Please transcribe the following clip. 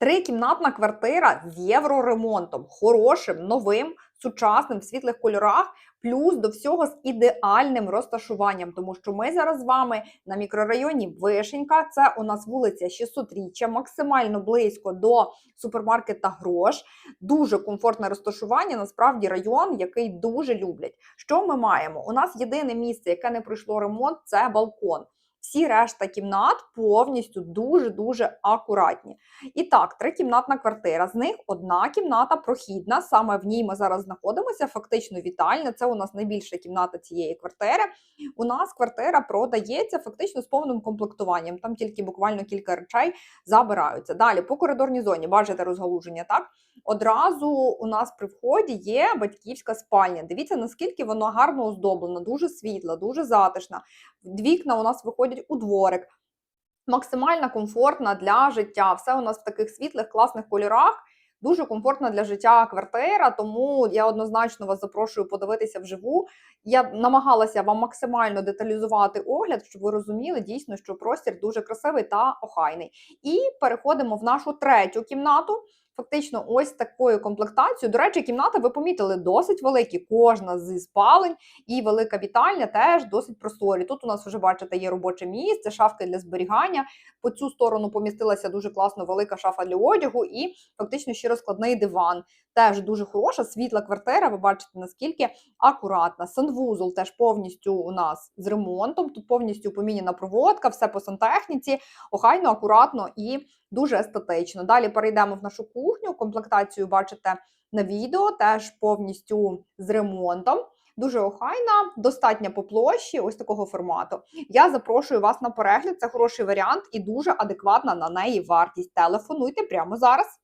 Трикімнатна квартира з євроремонтом, хорошим, новим, сучасним, в світлих кольорах, плюс до всього з ідеальним розташуванням, тому що ми зараз з вами на мікрорайоні Вишенька. Це у нас вулиця 600-річчя, максимально близько до супермаркета Грош. Дуже комфортне розташування. Насправді район, який дуже люблять. Що ми маємо? У нас єдине місце, яке не пройшло ремонт, це балкон. Всі решта кімнат повністю дуже-дуже акуратні. І так, трикімнатна квартира. З них одна кімната прохідна. Саме в ній ми зараз знаходимося. Фактично вітальня. Це у нас найбільша кімната цієї квартири. У нас квартира продається фактично з повним комплектуванням. Там тільки буквально кілька речей забираються. Далі по коридорній зоні бачите розгалуження, так? Одразу у нас при вході є батьківська спальня. Дивіться, наскільки вона гарно оздоблена, дуже світла, дуже затишна. Вікна у нас виходять у дворик. Максимально комфортна для життя. Все у нас в таких світлих, класних кольорах. Дуже комфортна для життя квартира, тому я однозначно вас запрошую подивитися вживу. Я намагалася вам максимально деталізувати огляд, щоб ви розуміли дійсно, що простір дуже красивий та охайний. І переходимо в нашу третю кімнату. Фактично, ось такою комплектацією. До речі, кімната, ви помітили, досить великі. Кожна зі спалень і велика вітальня теж досить просторі. Тут у нас вже бачите є робоче місце, шафки для зберігання. По цю сторону помістилася дуже класно велика шафа для одягу і фактично ще розкладний диван. Теж дуже хороша, світла квартира. Ви бачите, наскільки акуратна. Санвузол теж повністю у нас з ремонтом. Тут повністю поміняна проводка, все по сантехніці, охайно, акуратно і дуже естетично. Далі перейдемо в нашу кухню. Комплектацію бачите на відео, теж повністю з ремонтом. Дуже охайна, достатня по площі, ось такого формату. Я запрошую вас на перегляд. Це хороший варіант і дуже адекватна на неї вартість. Телефонуйте прямо зараз.